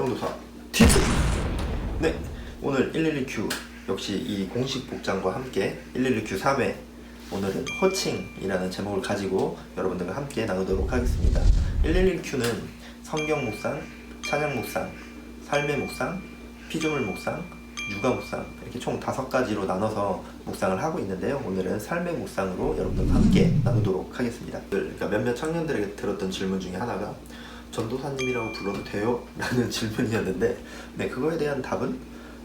용도사 티스 네 오늘 112Q 역시 이 공식 복장과 함께 112Q 3회 오늘은 호칭이라는 제목을 가지고 여러분들과 함께 나누도록 하겠습니다 111Q는 성경 묵상, 찬양 묵상, 삶의 묵상, 피조물 묵상, 육아 묵상 이렇게 총 다섯 가지로 나눠서 묵상을 하고 있는데요. 오늘은 삶의 묵상으로 여러분들과 함께 나누도록 하겠습니다. 그러니까 몇몇 청년들에게 들었던 질문 중에 하나가 전도사님이라고 불러도 돼요? 라는 질문이었는데 네 그거에 대한 답은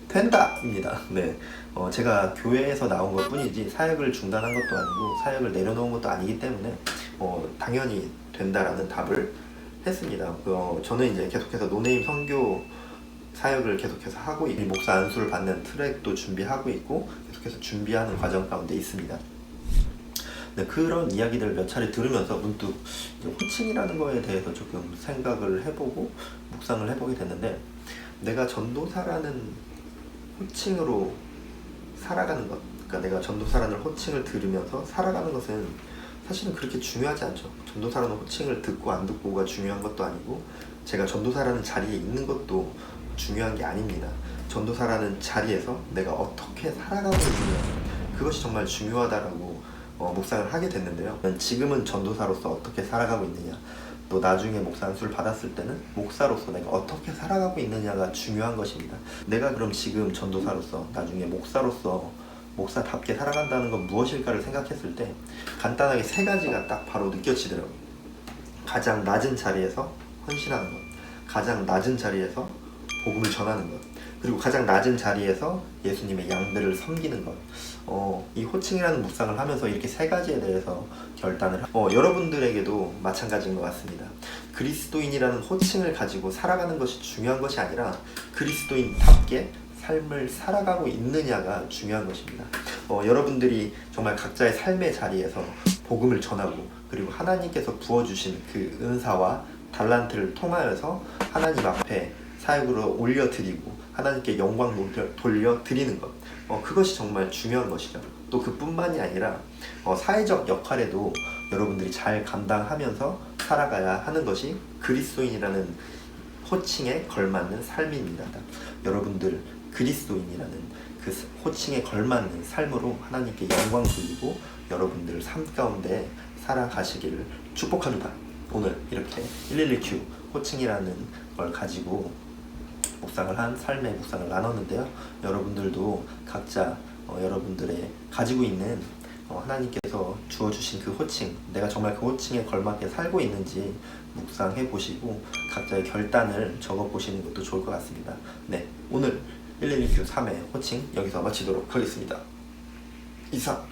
된다입니다. 네, 어, 제가 교회에서 나온 것 뿐이지 사역을 중단한 것도 아니고 사역을 내려놓은 것도 아니기 때문에 어, 당연히 된다라는 답을 했습니다. 어, 저는 이제 계속해서 노네임 선교 사역을 계속해서 하고 있고 목사 안수를 받는 트랙도 준비하고 있고 계속해서 준비하는 과정 가운데 있습니다. 네, 그런 이야기들을 몇 차례 들으면서 문득 호칭이라는 거에 대해서 조금 생각을 해보고 묵상을 해보게 됐는데 내가 전도사라는 호칭으로 살아가는 것, 그러니까 내가 전도사라는 호칭을 들으면서 살아가는 것은 사실은 그렇게 중요하지 않죠. 전도사라는 호칭을 듣고 안 듣고가 중요한 것도 아니고 제가 전도사라는 자리에 있는 것도 중요한 게 아닙니다. 전도사라는 자리에서 내가 어떻게 살아가고 있느냐 그것이 정말 중요하다라고 어, 묵상을 하게 됐는데요. 지금은 전도사로서 어떻게 살아가고 있느냐 또 나중에 목사 안수를 받았을 때는 목사로서 내가 어떻게 살아가고 있느냐가 중요한 것입니다. 내가 그럼 지금 전도사로서 나중에 목사로서 목사답게 살아간다는 건 무엇일까를 생각했을 때 간단하게 세 가지가 딱 바로 느껴지더라고요. 가장 낮은 자리에서 헌신하는 것, 가장 낮은 자리에서 복음을 전하는 것, 그리고 가장 낮은 자리에서 예수님의 양들을 섬기는 것. 어, 이 호칭이라는 묵상을 하면서 이렇게 세 가지에 대해서 결단을 하... 어, 여러분들에게도 마찬가지인 것 같습니다. 그리스도인이라는 호칭을 가지고 살아가는 것이 중요한 것이 아니라 그리스도인답게 삶을 살아가고 있느냐가 중요한 것입니다. 어, 여러분들이 정말 각자의 삶의 자리에서 복음을 전하고 그리고 하나님께서 부어주신 그 은사와 달란트를 통하여서 하나님 앞에 사역으로 올려드리고 하나님께 영광 돌려 드리는 것 어, 그것이 정말 중요한 것이죠. 또 그뿐만이 아니라 어, 사회적 역할에도 여러분들이 잘 감당하면서 살아가야 하는 것이 그리스도인이라는 호칭에 걸맞는 삶입니다. 여러분들 그리스도인이라는 그 호칭에 걸맞는 삶으로 하나님께 영광 돌리고 여러분들 삶 가운데 살아가시기를 축복합니다. 오늘 이렇게 112Q 호칭이라는 걸 가지고 묵상을 한 삶의 묵상을 나눴는데요. 여러분들도 각자 어, 여러분들의 가지고 있는 어, 하나님께서 주어주신 그 호칭, 내가 정말 그 호칭에 걸맞게 살고 있는지 묵상해 보시고 각자의 결단을 적어 보시는 것도 좋을 것 같습니다. 네, 오늘 112Q 3회 호칭 여기서 마치도록 하겠습니다. 이상.